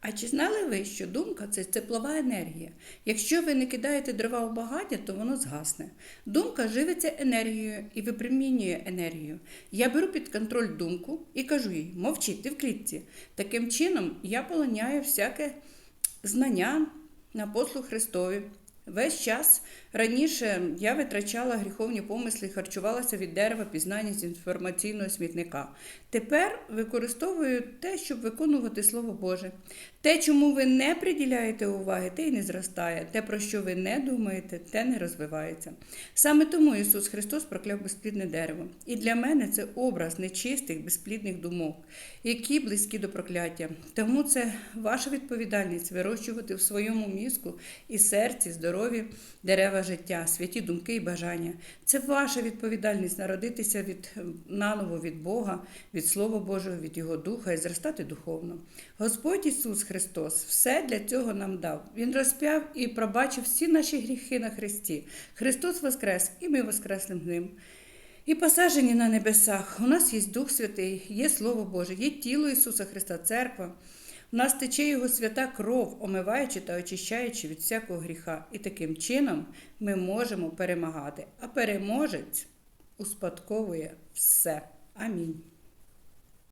А чи знали ви, що думка це теплова енергія? Якщо ви не кидаєте дрова у багаття, то воно згасне. Думка живиться енергією і випромінює енергію. Я беру під контроль думку і кажу їй: мовчи, ти в клітці. Таким чином я полоняю всяке знання на послуг Христові. Весь час раніше я витрачала гріховні помисли харчувалася від дерева пізнання з інформаційного смітника. Тепер використовую те, щоб виконувати Слово Боже. Те, чому ви не приділяєте уваги, те й не зростає. Те, про що ви не думаєте, те не розвивається. Саме тому Ісус Христос прокляв безплідне дерево. І для мене це образ нечистих, безплідних думок, які близькі до прокляття. Тому це ваша відповідальність вирощувати в своєму мізку і серці здорові дерева життя, святі думки і бажання. Це ваша відповідальність народитися від наново від Бога, від Слова Божого, від Його Духа і зростати духовно. Господь Ісус Христос все для цього нам дав. Він розп'яв і пробачив всі наші гріхи на Христі. Христос Воскрес, і ми воскреслим з ним. І посаджені на небесах. У нас є Дух Святий, є Слово Боже, є тіло Ісуса Христа, Церква. У нас тече Його свята кров, омиваючи та очищаючи від всякого гріха. І таким чином ми можемо перемагати. А переможець успадковує все. Амінь.